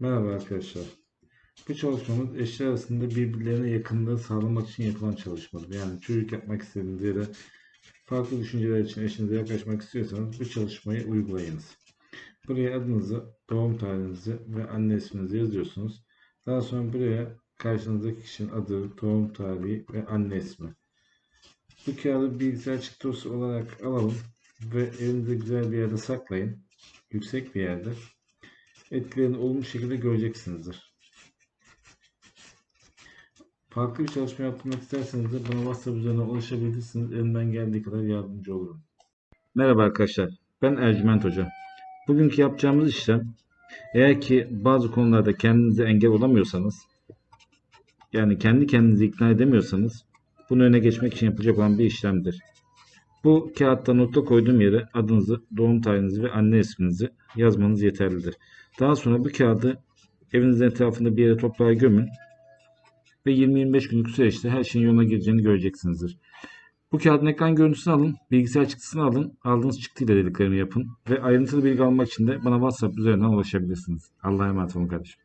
Merhaba arkadaşlar. Bu çalışmamız eşler arasında birbirlerine yakınlığı sağlamak için yapılan çalışmadır. Yani çocuk yapmak istediğiniz ya da farklı düşünceler için eşinize yaklaşmak istiyorsanız bu çalışmayı uygulayınız. Buraya adınızı, doğum tarihinizi ve anne isminizi yazıyorsunuz. Daha sonra buraya karşınızdaki kişinin adı, doğum tarihi ve anne ismi. Bu kağıdı bilgisayar çıktısı olarak alalım ve elinizde güzel bir yerde saklayın. Yüksek bir yerde etkilerini olumlu şekilde göreceksinizdir. Farklı bir çalışma yaptırmak isterseniz de bana WhatsApp üzerinden ulaşabilirsiniz. Elimden geldiği kadar yardımcı olurum. Merhaba arkadaşlar. Ben Ercüment Hoca. Bugünkü yapacağımız işlem eğer ki bazı konularda kendinize engel olamıyorsanız yani kendi kendinizi ikna edemiyorsanız bunu öne geçmek için yapılacak olan bir işlemdir. Bu kağıtta nokta koyduğum yere adınızı, doğum tarihinizi ve anne isminizi yazmanız yeterlidir. Daha sonra bu kağıdı evinizin etrafında bir yere toprağa gömün ve 20-25 günlük süreçte her şeyin yoluna gireceğini göreceksinizdir. Bu kağıdın ekran görüntüsünü alın, bilgisayar çıktısını alın, aldığınız çıktıyla dediklerimi yapın ve ayrıntılı bilgi almak için de bana WhatsApp üzerinden ulaşabilirsiniz. Allah'a emanet olun kardeşim.